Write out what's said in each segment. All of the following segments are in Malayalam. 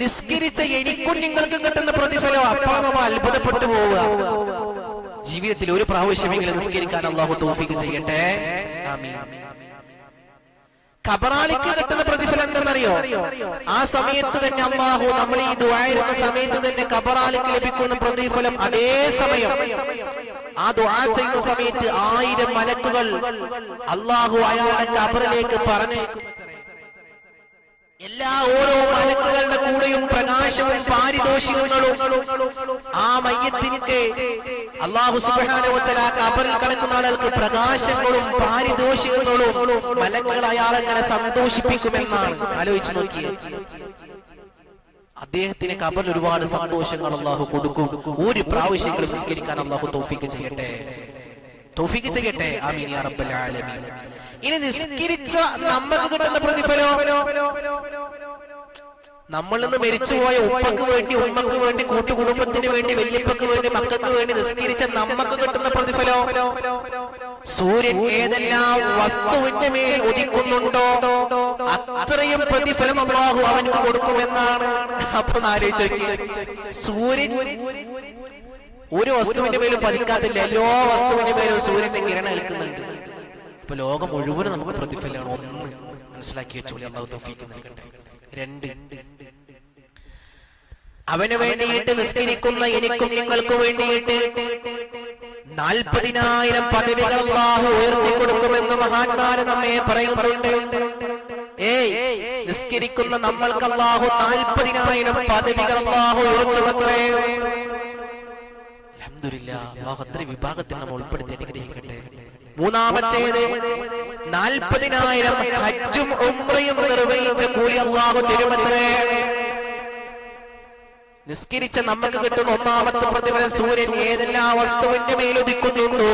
നിസ്കരിച്ച എനിക്കും നിങ്ങൾക്കും കിട്ടുന്ന പ്രതിഫലം അപ്പോൾ നമ്മൾ അത്ഭുതപ്പെട്ടു പോവുക. ജീവിതത്തിൽ ഒരു പ്രാവശ്യമെങ്കിലും നിസ്കരിക്കാൻ അള്ളാഹു തോഫിക്ക് ചെയ്യട്ടെ. ഖബറാലിക്ക് കിട്ടുന്ന പ്രതിഫലം എന്തെന്നറിയോ? ആ സമയത്ത് തന്നെ അള്ളാഹു നമ്മൾ ഈ ദുആയിരുന്ന സമയത്ത് തന്നെ ഖബറാലിക്ക് ലഭിക്കുന്ന പ്രതിഫലം അതേ സമയം. ആ ദുആ ചെയ്യുന്ന സമയത്ത് ആയിരം മലക്കുകൾ അള്ളാഹു അയാളുടെ ഖബറിലേക്ക് പറഞ്ഞേക്കും എല്ലാ ഓരോ മലക്കുകളുടെ കൂടെയും പ്രകാശവും പാരിതോഷികങ്ങളും ആ മയ്യത്തിന്റെ അള്ളാഹു സുബാനോച്ചല കബറിൽ കിടക്കുന്ന ആളുകൾക്ക് പ്രകാശങ്ങളും പാരിതോഷികങ്ങളും മലക്കുകൾ അയാളെങ്ങനെ സന്തോഷിപ്പിക്കുമെന്നാണ് ആലോചിച്ചു നോക്കിയത് അദ്ദേഹത്തിന് കബറിൽ ഒരുപാട് സന്തോഷങ്ങൾ അള്ളാഹു കൊടുക്കും. ഒരു പ്രാവശ്യങ്ങളും നിസ്കരിക്കാൻ അള്ളാഹു തോഫിക്ക് ചെയ്യട്ടെ. തോഫിക്ക് ചെയ്യട്ടെ? ആമീൻ യാ റബ്ബൽ ആലമീൻ. ഇനി നിസ്കരിച്ച നമുക്ക് കിട്ടുന്ന പ്രതിഫലം? നമ്മൾ നിന്ന് മരിച്ചുപോയ ഉപ്പക്ക് വേണ്ടി ഉമ്മക്ക് വേണ്ടി കൂട്ടുകുടുംബത്തിന് വേണ്ടി വല്യപ്പക്ക് വേണ്ടി മക്കൾക്ക് വേണ്ടി നിസ്കരിച്ച നമുക്ക് കിട്ടുന്ന പ്രതിഫലോ? സൂര്യൻ ഏതെല്ലാം വസ്തുവിന്റെ മേൽ ഉദിക്കുന്നുണ്ടോ അത്രയും പ്രതിഫലം അള്ളാഹു അവൻക്ക് കൊടുക്കുമെന്നാണ്. അപ്പൊ ആലോചിച്ചു സൂര്യൻ ഒരു വസ്തുവിന്റെ മേലും പതിക്കാത്തില്ല. എല്ലാ വസ്തുവിന്റെ പേരും സൂര്യന്റെ കിരണം ഏൽക്കുന്നുണ്ട്. അപ്പൊ ലോകം മുഴുവനും നമുക്ക് പ്രതിഫലമാണ്. ഒന്ന് മനസ്സിലാക്കി വെച്ചോളി. അള്ളാഹു നൽകട്ടെ. രണ്ട്. അവന് വേണ്ടിയിട്ട് നിസ്കരിക്കുന്ന എനിക്കും നിങ്ങൾക്ക് വേണ്ടിയിട്ട് നാൽപ്പതിനായിരം പദവികൾ അള്ളാഹു ഉയർത്തി കൊടുക്കുമെന്ന് മഹാന്മാര് നമ്മെ പറയുന്നുണ്ട്. ഏയ് നിസ്കരിക്കുന്ന നമ്മൾക്ക് അള്ളാഹു നാൽപ്പതിനായിരം പദവികൾ അള്ളാഹു ഉയർച്ചുമത്രേ അള്ളാഹു അത്ര വിഭാഗത്തിൽ നമ്മൾ ഉൾപ്പെടുത്തി അനുഗ്രഹിക്കട്ടെ. മൂന്നാമത്തേത് നാൽപ്പതിനായിരം ഹജ്ജും ഉമ്രയും നിർവഹിച്ച കൂലി അള്ളാഹു തരുമത്രേ. നിസ്കരിച്ച നമുക്ക് കിട്ടുന്ന ഒന്നാമത്തെ പ്രതിഫലം സൂര്യൻ ഏതെല്ലാം വസ്തുവിന്റെ മേലുദിക്കുന്നുണ്ടോ?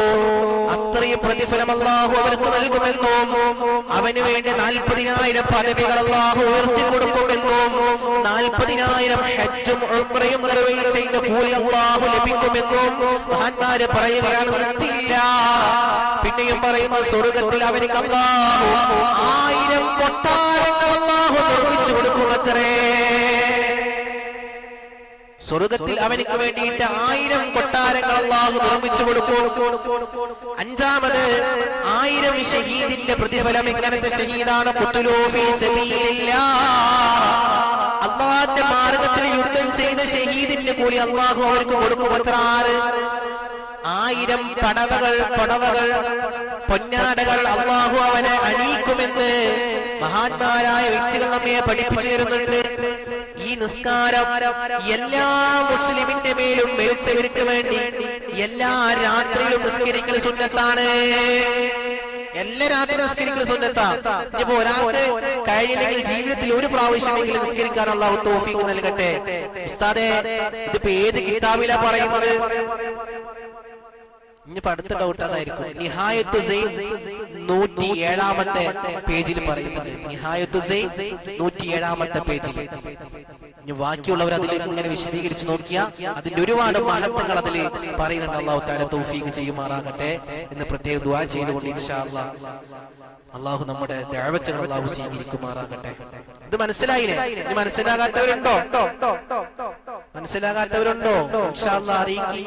അത്രയും പ്രതിഫലം അള്ളാഹു അവർക്ക് നൽകുമെന്നും? അവന് വേണ്ടി നാൽപ്പതിനായിരം പദവികൾ അള്ളാഹു ഉയർത്തി കൊടുക്കുമെന്നും? നാൽപ്പതിനായിരം ഹജ്ജും ഉംറയും നിർവഹിച്ചതിന്റെ കൂലി അള്ളാഹു ലഭിക്കുമെന്നും? മഹാന്മാര് പറയുകയാണ് വൃത്തിയില്ല പിന്നെയും പറയുന്ന സ്വർഗത്തിൽ അവനിക്ക് അള്ളാഹു ആയിരം കൊട്ടാരങ്ങൾ അള്ളാഹു നിർമ്മിച്ചു കൊടുക്കുമത്രേ സ്വർഗത്തിൽ അവനിക്ക് വേണ്ടിയിട്ട് ആയിരം കൊട്ടാരങ്ങൾ അള്ളാഹു നിർമ്മിച്ചു കൊടുക്കും. അഞ്ചാമത് ആയിരം ഷഹീദിന്റെ പ്രതിഫലം ഇങ്ങനത്തെ ഷഹീദാണ് അള്ളാഹത്തെ മാർഗത്തിൽ യുദ്ധം ചെയ്ത ഷഹീദിന്റെ കൂലി അള്ളാഹു അവർക്ക് കൊടുക്കും. അത്ര ആയിരം പടവകൾ പടവകൾ പൊന്നാടകൾ അള്ളാഹു അവനെ അണിയിക്കുമെന്ന് മഹാന്മാരായ വ്യക്തികൾ നമ്മെ പഠിപ്പിച്ചു തരുന്നുണ്ട്. ഈ നിസ്കാരം എല്ലാ മുസ്ലിമിന്റെ മേലും മരിച്ചവർക്ക് വേണ്ടി എല്ലാ രാത്രിയിലും നിസ്കരിക്കൽ സുന്നത്താണ്. എല്ലാ രാത്രി നിസ്കരിക്കൽ സുന്നത്താ. ഇനിയിപ്പോ ഒരാൾക്ക് കഴിഞ്ഞില്ലെങ്കിൽ ജീവിതത്തിൽ ഒരു പ്രാവശ്യമെങ്കിലും നിസ്കരിക്കാൻ അള്ളാഹു തോഫീക്ക് നൽകട്ടെ. ഉസ്താദെ ഇതിപ്പോ ഏത് കിതാബിലാ പറയുന്നത്? ഇനിയിപ്പോ അടുത്ത ഡൗട്ട് അതായിരിക്കും. നിഹായത്ത് നൂറ്റി ഏഴാമത്തെ പേജിൽ പറയുന്നുണ്ട്. നിഹായത്ത് നൂറ്റി ഏഴാമത്തെ പേജിൽ. ഇനി ബാക്കിയുള്ളവർ അതിൽ ഇങ്ങനെ വിശദീകരിച്ച് നോക്കിയാ അതിന്റെ ഒരുപാട് മഹത്വങ്ങൾ അതിൽ പറയുന്നുണ്ട്. അള്ളാഹു താല തൗഫീഖ് ചെയ്യുമാറാകട്ടെ എന്ന് പ്രത്യേക ദുആ ചെയ്തുകൊണ്ട് ഇൻഷാ അള്ളാഹ് നമ്മുടെ ദേവച്ചകൾ അള്ളാഹു സ്വീകരിക്കുമാറാകട്ടെ. ഇത് മനസ്സിലായില്ലേ? ഇനി മനസ്സിലാകാത്തവരുണ്ടോ? മനസ്സിലാകാത്തവരുണ്ടോ? ഇൻഷാ അള്ളാഹ് അറിയിക്കി.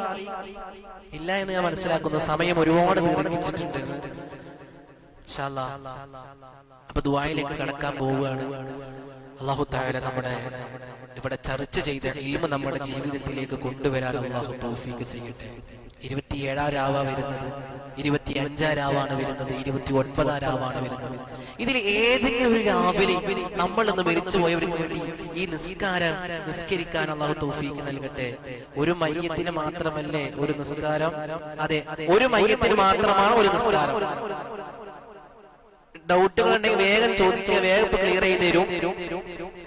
ഇല്ല എന്ന് ഞാൻ മനസ്സിലാക്കുന്നു. സമയം ഒരുപാട് ദീർഘിച്ചിട്ടുണ്ട്. അപ്പൊ ദുബായിലേക്ക് കടക്കാൻ പോവുകയാണ്. അള്ളാഹു താല നമ്മുടെ ഇവിടെ ചർച്ച ചെയ്ത ഇൽമ നമ്മുടെ ജീവിതത്തിലേക്ക് കൊണ്ടുവരാൻ അള്ളാഹു തൗഫീക്ക് ചെയ്യട്ടെ. ഇരുപത്തിയേഴാം രാവ വരുന്നത് ഇരുപത്തി അഞ്ചാം രാവാണ് വരുന്നത് ഇരുപത്തി ഒൻപതാം രാവാണ് വരുന്നത്. ഇതിൽ ഏതെങ്കിലും ഒരു രാവിലെ നമ്മൾ ഇന്ന് മരിച്ചു പോയവർക്ക് വേണ്ടി ഈ നിസ്കാരം നിസ്കരിക്കാൻ അള്ളാഹു തൗഫീക്ക് നൽകട്ടെ. ഒരു മയ്യത്തിന് മാത്രമല്ലേ ഒരു നിസ്കാരം? അതെ ഒരു മയ്യത്തിന് മാത്രമാണ് ഒരു നിസ്കാരം. ഡൗട്ടുകൾ ഉണ്ടെങ്കിൽ വേഗം ചോദിക്കുക വേഗം ക്ലിയർ ചെയ്ത് തരും.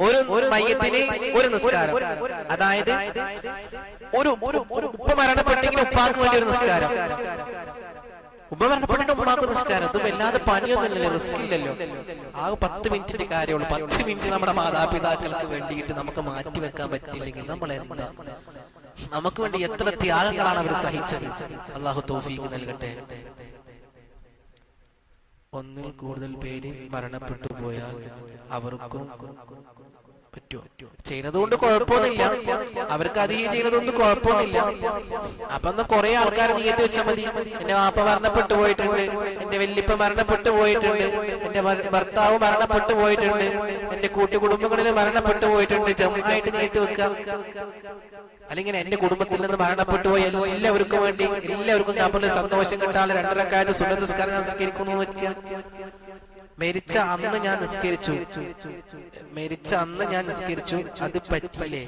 ഒരു മയ്യത്തിന് ഒരു നിസ്കാരം. അതായത് ഒരു ഉപ്പ മരണപ്പെട്ടെങ്കിൽ ഉപ്പാക്ക് വേണ്ടി ഒരു നിസ്കാരം. ഉപ്പ മരണപ്പെട്ടിട്ട് ഉമ്മാക്ക് വല്ലാതെ പണിയൊന്നുമില്ലല്ലോ റിസ്ക് ഇല്ലല്ലോ ആ പത്ത് മിനിറ്റിന്റെ കാര്യമുള്ളൂ. പത്ത് മിനിറ്റ് നമ്മുടെ മാതാപിതാക്കൾക്ക് വേണ്ടിയിട്ട് നമുക്ക് മാറ്റി വെക്കാൻ പറ്റില്ലെങ്കിൽ നമ്മൾ എന്താ? നമുക്ക് വേണ്ടി എത്ര ത്യാഗങ്ങളാണ് അവർ സഹിച്ചത്? അള്ളാഹു തോഫീക്ക് നൽകട്ടെ. ഒന്നിൽ കൂടുതൽ പേര് മരണപ്പെട്ടു പോയാൽ അവർക്കും പറ്റുമോ ചെയ്യുന്നത് കൊണ്ട് കുഴപ്പമൊന്നുമില്ല. അവർക്ക് അധികം ചെയ്യുന്നത് കൊണ്ട് കുഴപ്പമൊന്നുമില്ല. അപ്പൊ എന്നാ കുറെ ആൾക്കാർ നീയത്ത് വെച്ചാൽ മതി. എന്റെ വാപ്പ മരണപ്പെട്ടു പോയിട്ടുണ്ട്. എന്റെ വല്യപ്പ മരണപ്പെട്ടു പോയിട്ടുണ്ട്. എന്റെ ഭർ- ഭർത്താവ് മരണപ്പെട്ടു പോയിട്ടുണ്ട്. എന്റെ കൂട്ടുകുടുംബങ്ങളിൽ മരണപ്പെട്ടു പോയിട്ടുണ്ട്. ജമ്മായിട്ട് നീയത്ത് വെക്കാം. അല്ലെങ്കിൽ എന്റെ കുടുംബത്തിൽ നിന്ന് മരണപ്പെട്ടു പോയ എല്ലാവർക്കും വേണ്ടി എല്ലാവർക്കും കബറിൽ സന്തോഷം കിട്ടാൻ രണ്ടരക്കായത് സുന്നതസ്കാരം നിസ്കരിക്കുന്നു വെക്കുക മരിച്ച അന്ന് ഞാൻ നിസ്കരിച്ചു. മരിച്ച അന്ന് ഞാൻ നിസ്കരിച്ചു. അത് പറ്റില്ലേ?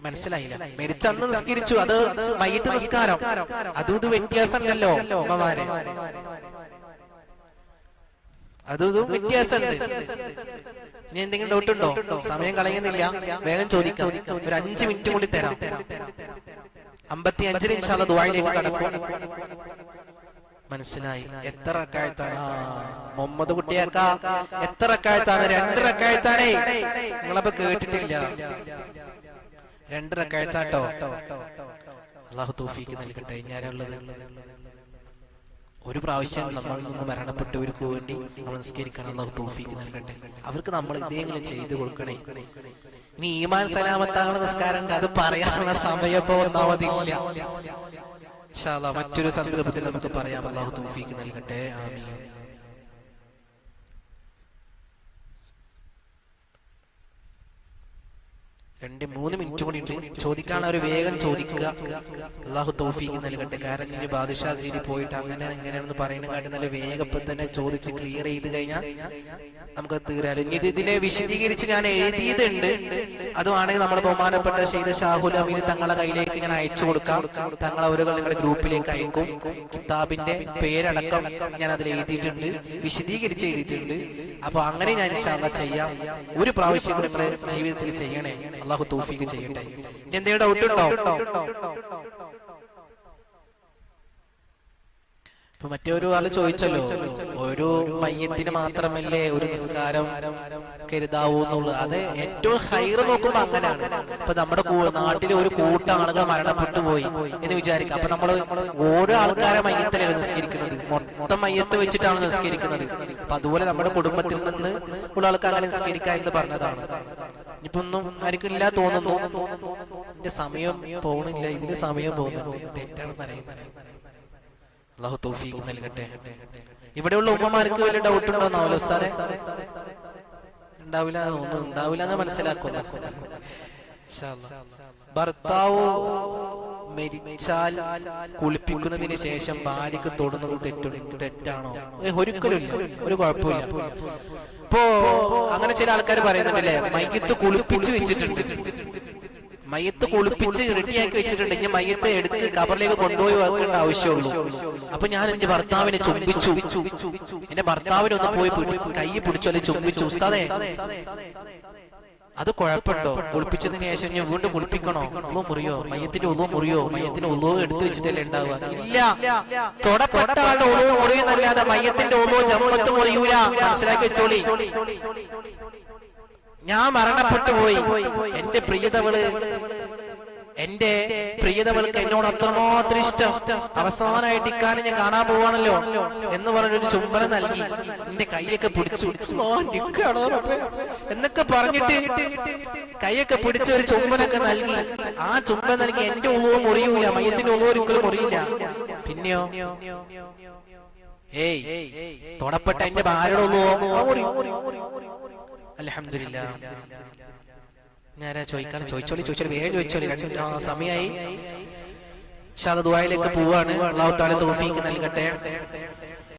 മനസ്സിലായില്ല. മരിച്ച അന്ന് നിസ്കരിച്ചു. അത് മയ്യത്ത് നിസ്കാരം. അതും ഇത് വ്യത്യാസമുണ്ടല്ലോ അമ്മമാരെ. അതും വ്യത്യാസമുണ്ട്. ഇനി എന്തെങ്കിലും ഡൗട്ട് ഉണ്ടോ? സമയം കളയുന്നില്ല. വേഗം ചോദിക്കാം. ഒരു അഞ്ചു മിനിറ്റ് കൂടി തരാം. അമ്പത്തി അഞ്ചിന് ഇൻഷാല്ല ദുബായിലേക്ക് കടക്കും. മനസ്സിലായി. എത്ര റക്കായത്താണ് മുഹമ്മദ് കുട്ടിയാക്ക എത്ര റക്കായത്താണ് രണ്ട് റക്കായത്താണേ നിങ്ങളപ്പോ കേട്ടിട്ടില്ല. രണ്ട് റക്കായത്താട്ടോ അള്ളാഹു തോഫിക്ക് നൽകട്ടെ. ഞാനുള്ളത് ഒരു പ്രാവശ്യം നമ്മളിൽ നിന്ന് മരണപ്പെട്ടവർക്ക് വേണ്ടി നമ്മൾ നിസ്കരിക്കാൻ അള്ളാഹു തോഫിക്ക് നൽകട്ടെ. അവർക്ക് നമ്മൾ ഇതെങ്കിലും ചെയ്തു കൊടുക്കണേ. ഇനി ഈമാൻ സലാമത്താകുന്ന നിസ്കാരം അത് പറയാനുള്ള സമയപ്പോ ഒന്നാമതില്ല. മറ്റൊരു സന്ദർഭത്തിൽ നമുക്ക് പറയാം. അള്ളാഹു തോഫീക്ക് നൽകട്ടെ. ആമീൻ. രണ്ട് മൂന്ന് മിനിറ്റ് കൂടി ഉണ്ട്. ചോദിക്കാൻ ഒരു വേഗം ചോദിക്കുക. അള്ളാഹു തോഫിക്ക് നൽകട്ടെ. കാരണം ഇനി ബാദുഷാ സീരി പോയിട്ട് അങ്ങനെ പറയുന്ന കാട്ടി നല്ല വേഗപ്പം തന്നെ ചോദിച്ച് ക്ലിയർ ചെയ്ത് കഴിഞ്ഞാൽ നമുക്ക് തീരാലും. ഇനി ഇതിനെ വിശദീകരിച്ച് ഞാൻ എഴുതിയതുണ്ട് അതുവാണെങ്കിൽ നമ്മൾ ബഹുമാനപ്പെട്ട ഷെയ്ദ് ഷാഹുൽ അമീദ് തങ്ങളെ കയ്യിലേക്ക് ഞാൻ അയച്ചു കൊടുക്കാം. തങ്ങൾ അവരുകൾ നിങ്ങളുടെ ഗ്രൂപ്പിലേക്ക് അയക്കും. കിതാബിന്റെ പേരടക്കം ഞാൻ അതിൽ എഴുതിയിട്ടുണ്ട്. വിശദീകരിച്ച് എഴുതിയിട്ടുണ്ട്. അപ്പൊ അങ്ങനെ ഞാൻ ഇൻഷാല്ല ചെയ്യാം. ഒരു പ്രാവശ്യം നിങ്ങൾ ജീവിതത്തിൽ ചെയ്യണേ അള്ളാഹു തൗഫീഖ് ചെയ്യട്ടെ. ഇനി എന്തെങ്കിലും ഡൗട്ട് ഉണ്ടോ? ഇപ്പൊ മറ്റൊരു ആൾ ചോദിച്ചല്ലോ ഒരു മയ്യത്തിന് മാത്രമല്ലേ ഒരു നിസ്കാരം കരുതാവൂ എന്നുള്ളത്? അത് ഏറ്റവും ഹൈർ നോക്കുമ്പോ അങ്ങനെയാണ്. ഇപ്പൊ നമ്മുടെ നാട്ടിൽ ഒരു കൂട്ടം ആളുകൾ മരണപ്പെട്ടു പോയി എന്ന് വിചാരിക്കാം. അപ്പൊ നമ്മൾ ഓരോ ആൾക്കാരെ മയ്യത്തിലല്ല നിസ്കരിക്കുന്നത്? മൊത്തം മയ്യത്ത് വെച്ചിട്ടാണ് നിസ്കരിക്കുന്നത്. അപ്പൊ അതുപോലെ നമ്മുടെ കുടുംബത്തിൽ നിന്ന് ഉള്ള ആൾക്ക് അങ്ങനെ നിസ്കരിക്കുക എന്ന് പറഞ്ഞതാണ്. ഇപ്പൊ ഒന്നും ആർക്കും ഇല്ല തോന്നുന്നു. എന്റെ സമയം പോണില്ല. ഇതിന് സമയം പോകുന്നുണ്ട്. തെറ്റാണെന്ന് അറിയുന്നത് അള്ളാഹു തൗഫീഖ് നൽകട്ടെ. ഇവിടെയുള്ള ഉമ്മമാർക്ക് വലിയ ഡൗട്ട് ഉണ്ടോ ഉസ്താദെ? ഉണ്ടാവില്ല ഒന്നും ഉണ്ടാവില്ല എന്ന് മനസ്സിലാക്കുന്നു. ഭർത്താവ് മരിച്ചാൽ കുളിപ്പിക്കുന്നതിന് ശേഷം ഭാര്യക്ക് തൊടുന്നത് തെറ്റു തെറ്റാണോ? ഒരിക്കലും ഒരു കുഴപ്പമില്ല ഇപ്പോ അങ്ങനെ ചില ആൾക്കാർ പറയുന്നുണ്ടല്ലേ? മയ്യത്ത് കുളിപ്പിച്ചു വെച്ചിട്ടുണ്ട്. മയ്യത്ത് കുളിപ്പിച്ച് റെഡിയാക്കി വെച്ചിട്ടുണ്ട് ഇനി മയ്യത്ത് എടുത്ത് കബറിലേക്ക് കൊണ്ടുപോയി വെക്കേണ്ട ആവശ്യമുള്ളൂ. അപ്പൊ ഞാൻ എന്റെ ഭർത്താവിനെ ചുംബിച്ചു. എന്റെ ഭർത്താവിനെ ഒന്ന് പോയി കൈ പിടിച്ചു അല്ലെങ്കിൽ ചുംബിച്ചു. ഉസ്താദേ അത് കുഴപ്പമുണ്ടോ? കുളിപ്പിച്ചതിന് ശേഷം ഞാൻ വീണ്ടും കുളിപ്പിക്കണോ? ഒന്നും മുറിയോ? മയത്തിന്റെ ഒന്നും മുറിയോ? മയത്തിന്റെ ഒന്നും എടുത്തു വെച്ചിട്ടല്ലേ ഉണ്ടാവുക? ഇല്ല. തൊടപ്പെട്ട ആളുടെ ഒന്നും മുറിയുന്നല്ലാതെ മയത്തിന്റെ ഒന്നും ജമ്മത്ത് മുറിയൂല. മനസ്സിലാക്കി വെച്ചോളി. ഞാൻ മരണപ്പെട്ടു പോയി. എന്റെ പ്രിയതവൾ എന്റെ പ്രിയതവൾക്ക് എന്നോട് അത്രമാത്രം ഇഷ്ടം. അവസാനമായിട്ട് ഇക്കാലം ഞാൻ കാണാൻ പോവാണല്ലോ എന്ന് പറഞ്ഞൊരു ചുംബനം നൽകി. എന്റെ കൈയൊക്കെ പിടിച്ചു? എന്നൊക്കെ പറഞ്ഞിട്ട് കൈയൊക്കെ പിടിച്ച ഒരു ചുംബനൊക്കെ നൽകി. ആ ചുംബൻ നൽകി എന്റെ ഉള്ളവും മുറിയൂല. മയത്തിന്റെ ഉള്ളവും ഒരിക്കലും മുറിയില്ല. പിന്നെയോ? ഏയ് തൊടപ്പെട്ട എന്റെ ഭാര്യയുടെ ഉള്ളവോ അലഹമില്ല ഞാനാ ചോദിക്കാൻ ചോദിച്ചോളി ചോദിച്ചോളി വേഗം ചോദിച്ചോളി. രണ്ട് സമയമായി സമയായി. ഷാദ ദുബായിലേക്ക് പോവാണ്. അള്ളാഹു താല തോഫീക്ക് നൽകട്ടെ.